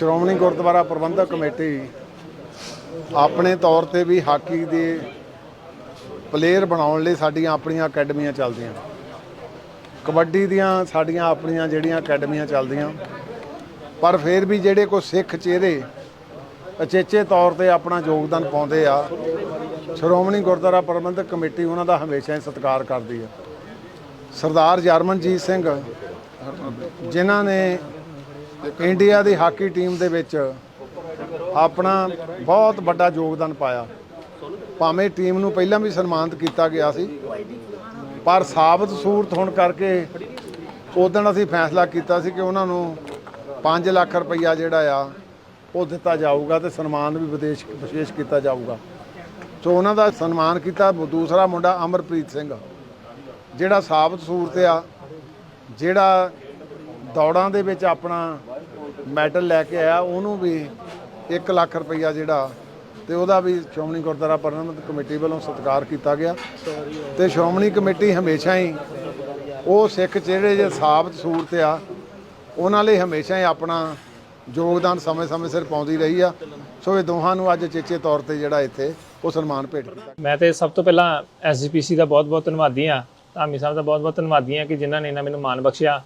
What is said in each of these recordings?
ਸ਼੍ਰੋਮਣੀ ਗੁਰਦੁਆਰਾ ਪ੍ਰਬੰਧਕ committee ਆਪਣੇ ਤੌਰ ਤੇ ਵੀ ਹਾਕੀ ਦੇ ਪਲੇਅਰ ਬਣਾਉਣ ਲਈ ਸਾਡੀਆਂ ਆਪਣੀਆਂ ਅਕੈਡਮੀਆਂ ਚੱਲਦੀਆਂ। ਕਬੱਡੀ ਦੀਆਂ ਸਾਡੀਆਂ ਆਪਣੀਆਂ ਜਿਹੜੀਆਂ ਅਕੈਡਮੀਆਂ ਚੱਲਦੀਆਂ। ਪਰ ਫਿਰ ਵੀ ਜਿਹੜੇ ਕੋਈ ਸਿੱਖ ਚਿਹਰੇ ਅਚੇਚੇ ਤੌਰ ਤੇ ਆਪਣਾ ਯੋਗਦਾਨ ਪਾਉਂਦੇ ਆ, ਸ਼੍ਰੋਮਣੀ ਗੁਰਦੁਆਰਾ ਪ੍ਰਬੰਧਕ ਕਮੇਟੀ ਉਹਨਾਂ ਦਾ ਹਮੇਸ਼ਾ ਹੀ ਸਤਿਕਾਰ ਕਰਦੀ ਹੈ ਸਰਦਾਰ ਜਰਮਨਜੀਤ ਸਿੰਘ, ਜਿਨ੍ਹਾਂ ਨੇ ਇੰਡੀਆ ਦੀ ਹਾਕੀ ਟੀਮ ਦੇ ਵਿੱਚ ਆਪਣਾ ਬਹੁਤ ਵੱਡਾ ਯੋਗਦਾਨ ਪਾਇਆ। ਭਾਵੇਂ ਟੀਮ ਨੂੰ ਪਹਿਲਾਂ ਵੀ ਸਨਮਾਨਿਤ ਕੀਤਾ ਗਿਆ ਸੀ, ਪਰ ਸਾਬਤ ਸੂਰਤ ਹੋਣ ਕਰਕੇ ਉਦੋਂ ਅਸੀਂ ਫੈਸਲਾ ਕੀਤਾ ਸੀ ਕਿ ਉਹਨਾਂ ਨੂੰ 5 ਲੱਖ ਰੁਪਈਆ ਜਿਹੜਾ ਆ, ਉਹ ਦਿੱਤਾ ਜਾਊਗਾ ਤੇ ਸਨਮਾਨ ਵੀ ਵਿਦੇਸ਼ ਵਿਸ਼ੇਸ਼ ਕੀਤਾ ਜਾਊਗਾ। ਸੋ ਉਹਨਾਂ ਦਾ ਸਨਮਾਨ ਕੀਤਾ ਦੂਸਰਾ ਮੁੰਡਾ ਅਮਰਪ੍ਰੀਤ ਸਿੰਘ, ਜਿਹੜਾ ਸਾਬਤ ਸੂਰਤ ਆ, ਜਿਹੜਾ ਦੌੜਾਂ ਦੇ ਵਿੱਚ ਆਪਣਾ ਮੈਡਲ ਲੈ ਕੇ ਆਇਆ, ਉਹਨੂੰ ਵੀ 1 ਲੱਖ ਰੁਪਈਆ ਜਿਹੜਾ ਤੇ ਉਹਦਾ ਵੀ ਸ਼੍ਰੋਮਣੀ ਗੁਰਦੁਆਰਾ ਪ੍ਰਬੰਧਕ ਕਮੇਟੀ ਵੱਲੋਂ ਸਤਿਕਾਰ ਕੀਤਾ ਗਿਆ। ਤੇ ਸ਼੍ਰੋਮਣੀ ਕਮੇਟੀ ਹਮੇਸ਼ਾ ਹੀ ਉਹ ਸਿੱਖ ਜਿਹੜੇ ਜੇ ਸਾਬਤ ਸੂਰਤ ਆ, ਉਹਨਾਂ ਲਈ ਹਮੇਸ਼ਾ ਹੀ ਆਪਣਾ ਯੋਗਦਾਨ ਸਮੇਂ-ਸਮੇਂ ਸਿਰ ਪਾਉਂਦੀ ਰਹੀ ਆ। ਸੋ ਇਹ ਦੋਹਾਂ ਨੂੰ ਅੱਜ ਚੇਚੇ ਤੌਰ ਤੇ ਜਿਹੜਾ ਇੱਥੇ ਉਹ ਸਨਮਾਨ ਭੇਟ ਕੀਤਾ ਮੈਂ ਤੇ ਸਭ ਤੋਂ ਪਹਿਲਾਂ ਐਸਜੀਪੀਸੀ ਦਾ ਬਹੁਤ-ਬਹੁਤ ਧੰਨਵਾਦੀ ਹਾਂ। ਧਾਮੀ ਸਾਹਿਬ ਦਾ ਬਹੁਤ-ਬਹੁਤ ਧੰਨਵਾਦੀ ਹਾਂ ਕਿ ਜਿਨ੍ਹਾਂ ਨੇ ਇਹਨਾਂ ਮੈਨੂੰ ਮਾਣ ਬਖਸ਼ਿਆ।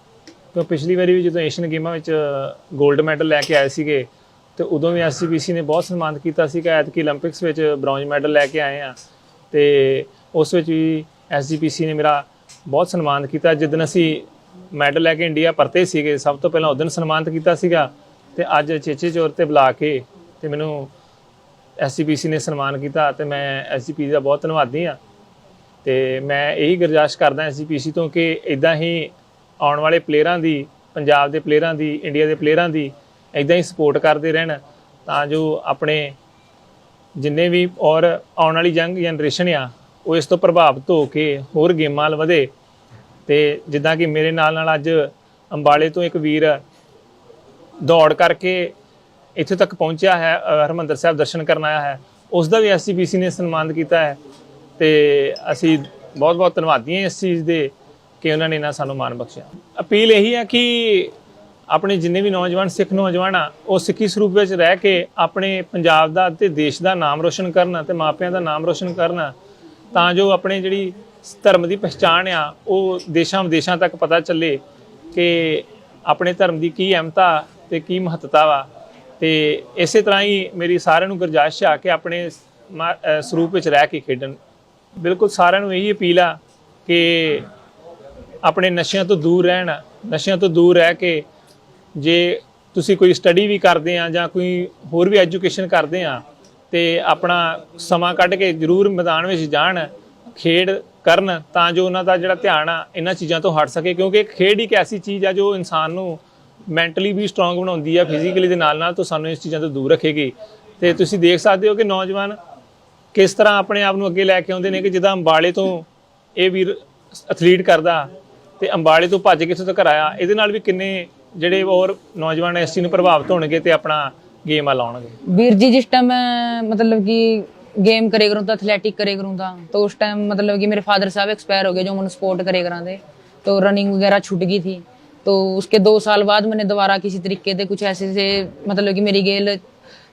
ਕਿਉਂ ਪਿਛਲੀ ਵਾਰੀ ਵੀ ਜਦੋਂ ਏਸ਼ੀਅਨ ਗੇਮਾਂ ਵਿੱਚ 골ਡ ਮੈਡਲ ਲੈ ਕੇ ਆਏ ਸੀਗੇ, ਤੇ ਉਦੋਂ ਵੀ ਐਸਸੀਪੀਸੀ ਨੇ ਬਹੁਤ ਸਨਮਾਨਿਤ ਕੀਤਾ ਸੀ ਕਿ ਐਤਕੀ 올림픽ਸ ਵਿੱਚ ਬ੍ਰੌਂਜ ਮੈਡਲ ਲੈ ਕੇ ਆਏ ਆ। ਤੇ ਉਸ ਵਿੱਚ ਵੀ ਐਸਜੀਪੀਸੀ ਨੇ ਮੇਰਾ ਬਹੁਤ ਸਨਮਾਨ ਕੀਤਾ। ਜਿੱਦਨ ਅਸੀਂ ਮੈਡਲ ਲੈ ਕੇ ਇੰਡੀਆ ਪਰਤੇ ਸੀਗੇ, ਸਭ ਤੋਂ ਪਹਿਲਾਂ ਉਸ ਦਿਨ ਸਨਮਾਨਿਤ ਕੀਤਾ ਸੀਗਾ, ਤੇ ਅੱਜ ਚੇਚੇ ਚੋਰ ਤੇ ਬੁਲਾ ਕੇ ਤੇ ਮੈਨੂੰ ਐਸਜੀਪੀਸੀ ਨੇ ਸਨਮਾਨ ਕੀਤਾ ਤੇ ਮੈਂ ਐਸਜੀਪੀ ਦਾ ਬਹੁਤ ਧੰਨਵਾਦੀ ਆ ਤੇ ਮੈਂ ਇਹੀ ਗੁਰਜਾਇਸ਼ ਕਰਦਾ ਐਸਜੀਪੀਸੀ ਤੋਂ ਕਿ ਇਦਾਂ ਹੀ ਆਉਣ ਵਾਲੇ ਪਲੇਅਰਾਂ ਦੀ ਪੰਜਾਬ ਦੇ ਪਲੇਅਰਾਂ ਦੀ ਇੰਡੀਆ ਦੇ ਪਲੇਅਰਾਂ ਦੀ ਇਦਾਂ ਹੀ ਸਪੋਰਟ ਕਰਦੇ ਰਹਿਣ ਤਾਂ ਜੋ ਆਪਣੇ ਜਿੰਨੇ ਵੀ ਔਰ ਆਉਣ ਵਾਲੀ ਯੰਗ ਜਨਰੇਸ਼ਨ ਆ ਉਹ ਇਸ ਤੋਂ ਪ੍ਰਭਾਵਿਤ ਹੋ ਕੇ ਹੋਰ ਗੇਮਾਂ ਵੱਲ ਵਧੇ। ਤੇ ਜਿੱਦਾਂ ਕਿ ਮੇਰੇ ਨਾਲ ਨਾਲ ਅੱਜ ਅੰਬਾਲੇ ਤੋਂ ਇੱਕ ਵੀਰ ਦੌੜ ਕਰਕੇ ਇੱਥੇ ਤੱਕ ਪਹੁੰਚਿਆ ਹੈ ਅ, ਹਰਿਮੰਦਰ ਸਾਹਿਬ ਦਰਸ਼ਨ ਕਰਨ ਆਇਆ ਹੈ। ਉਸ ਦਾ ਵੀ ਐਸਜੀਪੀਸੀ ਨੇ ਸਨਮਾਨ ਕੀਤਾ ਹੈ। ਤੇ ਅਸੀਂ ਬਹੁਤ ਬਹੁਤ ਧੰਨਵਾਦੀ ਹਾਂ ਇਸ ਚੀਜ਼ ਦੇ ਕਿ ਉਹਨਾਂ ਨੇ ਨਾ ਸਾਨੂੰ ਮਾਣ ਬਖਸ਼ਿਆ। ਅਪੀਲ ਇਹੀ ਆ ਕਿ ਆਪਣੇ ਜਿੰਨੇ ਵੀ ਨੌਜਵਾਨ, ਸਿੱਖ ਨੌਜਵਾਨ ਆ, ਉਹ ਸਿੱਖੀ ਸਰੂਪ ਵਿੱਚ ਰਹਿ ਕੇ ਆਪਣੇ ਪੰਜਾਬ ਦਾ ਤੇ ਦੇਸ਼ ਦਾ ਨਾਮ ਰੋਸ਼ਨ ਕਰਨ ਤੇ ਮਾਪਿਆਂ ਦਾ ਨਾਮ ਰੋਸ਼ਨ ਕਰਨ ਤਾਂ ਜੋ ਆਪਣੇ ਜਿਹੜੀ ਧਰਮ ਦੀ ਪਛਾਣ ਆ, ਉਹ ਦੇਸ਼ਾਂ ਵਿਦੇਸ਼ਾਂ ਤੱਕ ਪਤਾ ਚੱਲੇ ਕਿ ਆਪਣੇ ਧਰਮ ਦੀ ਕੀ ਅਹਿਮਤਾ ਤੇ ਕੀ ਮਹੱਤਤਾ ਵਾ। ਤੇ ਇਸੇ ਤਰ੍ਹਾਂ ਹੀ ਮੇਰੀ ਸਾਰਿਆਂ ਨੂੰ ਗੁਰਜਾਇਸ਼ ਆ ਕਿ ਆਪਣੇ ਮਾ- ਸਰੂਪ ਵਿੱਚ ਰਹਿ ਕੇ ਖੇਡਣ। ਬਿਲਕੁਲ ਸਾਰਿਆਂ ਨੂੰ ਇਹੀ ਅਪੀਲ ਆ ਕਿ ਆਪਣੇ ਨਸ਼ਿਆਂ ਤੋਂ ਦੂਰ ਰਹਿਣ, ਨਸ਼ਿਆਂ ਤੋਂ ਦੂਰ ਰਹਿ ਕੇ ਜੇ ਤੁਸੀਂ ਕੋਈ ਸਟੱਡੀ ਵੀ ਕਰਦੇ ਆ ਜਾਂ ਕੋਈ ਹੋਰ ਵੀ ਐਜੂਕੇਸ਼ਨ ਕਰਦੇ ਆ ਤੇ ਆਪਣਾ ਸਮਾਂ ਕੱਢ ਕੇ ਜ਼ਰੂਰ ਮੈਦਾਨ ਵਿੱਚ ਜਾਣ, ਖੇਡ ਕਰਨ ਤਾਂ ਜੋ ਉਹਨਾਂ ਦਾ ਜਿਹੜਾ ਧਿਆਨ ਆ ਇਹਨਾਂ ਚੀਜ਼ਾਂ ਤੋਂ ਹਟ ਸਕੇ, ਕਿਉਂਕਿ ਖੇਡ ਇੱਕ ਐਸੀ ਚੀਜ਼ ਆ ਜੋ ਇਨਸਾਨ ਨੂੰ ਮੈਂਟਲੀ ਵੀ ਸਟਰੋਂਗ ਬਣਾਉਂਦੀ ਆ ਫਿਜ਼ੀਕਲੀ ਦੇ ਨਾਲ ਨਾਲ ਤੋਂ ਸਾਨੂੰ ਇਸ ਚੀਜ਼ਾਂ ਤੋਂ ਦੂਰ ਰੱਖੇਗੀ। ਤੇ ਤੁਸੀਂ ਦੇਖ ਸਕਦੇ ਹੋ ਕਿ ਨੌਜਵਾਨ ਕਿਸ ਤਰ੍ਹਾਂ ਆਪਣੇ ਆਪ ਨੂੰ ਅੱਗੇ ਲੈ ਕੇ ਆਉਂਦੇ ਨੇ ਕਿ ਜਿੱਦਾਂ ਅੰਬਾਲੇ ਤੋਂ ਇਹ ਵੀਰ ਐਥਲੀਟ ਕਰਦਾ ਤੇ ਅੰਬਾਲੇ ਤੋਂ ਭੱਜ ਕੇ ਇੱਥੋਂ ਤੱਕ ਆਇਆ ਇਹਦੇ ਨਾਲ ਵੀ ਕਿੰਨੇ ਜਿਹੜੇ ਹੋਰ ਨੌਜਵਾਨ ਇਸ ਚੀਜ਼ ਨੂੰ ਪ੍ਰਭਾਵਿਤ ਹੋਣਗੇ ਤੇ ਆਪਣਾ ਗੇਮ ਆ ਲਾਉਣਗੇ वीर जी जिस टाइम मैं मतलब कि गेम करे करूँ था एथलेटिक करे करूँ था तो उस टाइम मतलब कि मेरे फादर साहब एक्सपायर हो गए जो मैंने स्पोर्ट करे करा थे तो रनिंग वगैरह छूट गई थी तो उसके दो साल बाद मैंने दोबारा किसी तरीके से कुछ ऐसे से मतलब कि मेरी गेल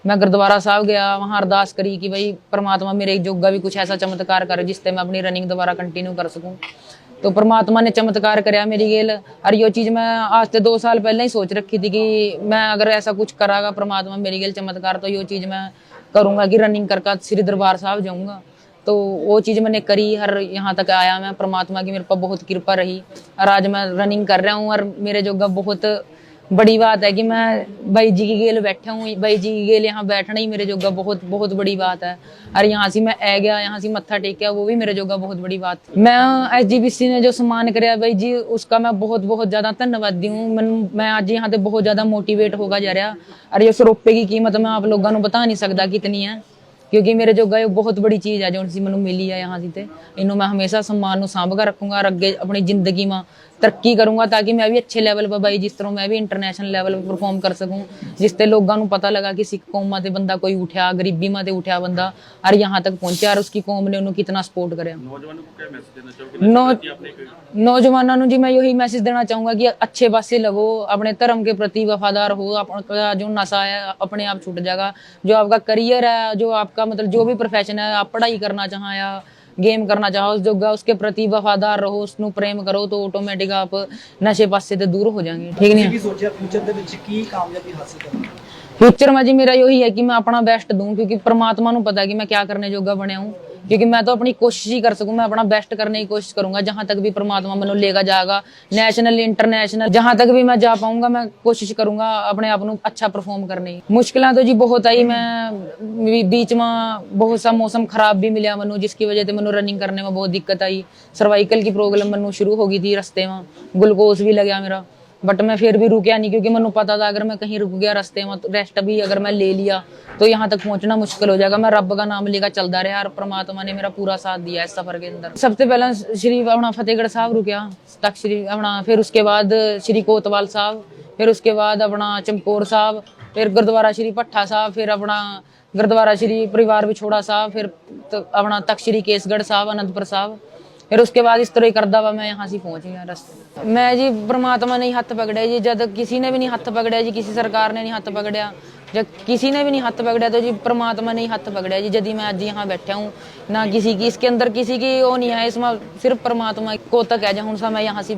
मैं गुरुद्वारा साहब गया वहाँ अरदास करी कि भाई परमात्मा मेरे जोगा भी कुछ ऐसा चमत्कार करे जिससे मैं अपनी रनिंग दोबारा कंटिन्यू कर सकूं तो परमात्मा ने चमत्कार कराया मेरी गेल। और यो चीज़ मैं आज से दो साल पहले ही सोच रखी थी कि मैं अगर ऐसा कुछ करागा, परमात्मा मेरी गेल चमत्कार तो यो चीज़ मैं करूँगा कि रनिंग करके श्री दरबार साहब जाऊँगा। तो वो चीज़ मैंने करी, हर यहाँ तक आया मैं, परमात्मा की मेरे पर बहुत कृपा रही। और आज मैं रनिंग कर रहा हूँ और मेरे जो बहुत बड़ी बात है कि मैं भाई जी की गेल बैठा हूँ भाई जी की गेल यहाँ बैठना ही मेरे जोगा बहुत बहुत बड़ी बात है और यहाँ से मैं आ गया यहाँ से मत्था टेक गया वो भी मेरे जोगा बहुत बड़ी बात मैं एस ने जो सम्मान कराया भाई जी उसका मैं बहुत बहुत ज्यादा धन्यवादी हूँ मैं मैं आज यहाँ से बहुत ज्यादा मोटिवेट होगा जा रहा और ये सौ रुपए की कीमत मैं आप लोगों को बता नहीं सकता कितनी है ਕਿਉਂਕਿ ਮੇਰੇ ਜੋਗਾ ਇਹ ਬਹੁਤ ਬੜੀ ਚੀਜ਼ ਹੈ ਜੋ ਸੀ ਮੈਨੂੰ ਮਿਲੀ ਆ ਯਹਾਂ ਸੀ ਤੇ ਇਹਨੂੰ ਮੈਂ ਹਮੇਸ਼ਾ ਸਨਮਾਨ ਨੂੰ ਸਾਂਭ ਕੇ ਰੱਖੂੰਗਾ ਔਰ ਅੱਗੇ ਆਪਣੀ ਜ਼ਿੰਦਗੀ ਮਾ ਤਰੱਕੀ ਕਰੂੰਗਾ ਤਾਂ ਕਿ ਮੈਂ ਵੀ ਅੱਛੇ ਲੈਵਲ 'ਤੇ ਬਾਈ ਜਿਸ ਤਰ੍ਹਾਂ ਮੈਂ ਵੀ ਇੰਟਰਨੈਸ਼ਨਲ ਲੈਵਲ 'ਤੇ ਪਰਫਾਰਮ ਕਰ ਸਕੂੰ ਜਿਸ ਤੇ ਲੋਕਾਂ ਨੂੰ ਪਤਾ ਲਗਾ ਕਿ ਸਿੱਖ ਕੌਮਾਂ ਤੇ ਬੰਦਾ ਕੋਈ ਉਠਿਆ ਗਰੀਬੀ ਮਾਂ ਤੇ ਉਠਿਆ ਬੰਦਾ ਔਰ ਯਹਾਂ ਤੱਕ ਪਹੁੰਚਿਆ ਔਰ ਉਸकी ਕੌਮ ਨੇ ਉਹਨੂੰ ਕਿਤਨਾ ਸਪੋਰਟ ਕਰਿਆ। ਨੌਜਵਾਨਾਂ ਨੂੰ ਮੈਸੇਜ ਦੇਣਾ ਜੀ ਮੈਂ ਇਹੀ ਮੈਸੇਜ ਦੇਣਾ ਚਾਹੂੰਗਾ ਕਿ ਅੱਛੇ ਪਾਸੇ ਲਵੋ ਆਪਣੇ ਧਰਮ ਕੇ ਪ੍ਰਤੀ ਵਫਾਦਾਰ ਹੋ ਆਪਣਾ जो नशा है अपने आप छूट जाएगा जो आपका करियर है जो आपका मतलब जो भी प्रोफेशन है आप पढ़ाई करना चाहें या ਗੇਮ ਕਰਨਾ ਚਾਹੋ ਉਸ ਜੋਗਾ ਉਸਕੇ ਪ੍ਰਤੀ ਵਫਾਦਾਰ ਰਹੋ ਉਸ ਨੂੰ ਪ੍ਰੇਮ ਕਰੋ ਤਾਂ ਆਟੋਮੈਟਿਕ ਆਪ ਨਸ਼ੇ ਪਾਸੇ ਤੇ ਦੂਰ ਹੋ ਜਾਣਗੇ ਠੀਕ ਨਹੀਂ ਕੀ ਸੋਚਿਆ ਫਿਊਚਰ ਦੇ ਵਿੱਚ ਕੀ ਕਾਮਯਾਬੀ ਹਾਸਲ ਕਰਨੀ ਫਿਊਚਰ ਮਾ ਜੀ ਮੇਰਾ ਇਹੀ ਹੈ ਕਿ ਮੈਂ ਆਪਣਾ ਬੈਸਟ ਦੂੰ ਕਿਉਂਕਿ ਪ੍ਰਮਾਤਮਾ ਨੂੰ ਪਤਾ ਕਿ ਮੈਂ ਕੀ ਕਰਨੇ ਜੋਗਾ ਬਣਿਆ ਹੂੰ। क्योंकि मैं तो अपनी कोशिश ही कर सकूं मैं अपना बेस्ट करने की कोशिश करूंगा जहां तक भी परमात्मा ਮੈਨੂੰ लेगा जाएगा नेशनल इंटरनेशनल जहां तक भी मैं जा पाऊंगा मैं कोशिश करूंगा अपने आप ਨੂੰ अच्छा परफॉर्म करने की ਮੁਸ਼ਕਿਲਾਂ ਤਾਂ ਜੀ ਬਹੁਤ ਆਈ ਮੈਂ ਵੀ बीच में बहुत सा मौसम खराब भी मिला ਮੈਨੂੰ जिसकी वजह से ਮੈਨੂੰ रनिंग करने में बहुत दिक्कत आई सर्वाइकल की प्रॉब्लम ਮੈਨੂੰ शुरू हो गई थी रास्ते में ग्लूकोज भी लग गया मेरा बट मैं फिर भी रुकया नहीं, क्योंकि मैंने पता था, अगर मैं कहीं रुक गया रास्ते में तो रेस्ट भी अगर मैं ले लिया तो यहाँ तक पहुँचना मुश्किल हो जाएगा। मैं रब का नाम लेकर चलता रहा और परमात्मा ने मेरा पूरा साथ दिया इस सफ़र के अंदर। सबसे पहला श्री अपना फतेहगढ़ साहब रुकया तक श्री अपना फिर उसके बाद श्री कोतवाल साहब, फिर उसके बाद अपना चमकौर साहब, फिर गुरुद्वारा श्री भट्ठा साहब, फिर अपना गुरुद्वारा श्री परिवार विछोड़ा साहब, फिर अपना तक श्री केसगढ़ साहब, अनंतपुर साहब। फिर उसके बाद इस तरह ही करदा हुआ मैं यहाँ से पहुँच गया रस्ते मैं जी परमात्मा ने ही हथ पकड़े जी जब किसी ने भी नहीं हथ पकड़े जी किसी सरकार ने नहीं हथ पकड़िया जब किसी ने भी नहीं हाथ पकड़ा तो जी परमात्मा ने ही हाथ पकड़ा जी यदि मैं आज यहाँ बैठा हूँ ना किसी की इसके अंदर किसी की वो नहीं है इसमें सिर्फ परमात्मा को तक है जहाँ सा मैं यहाँ से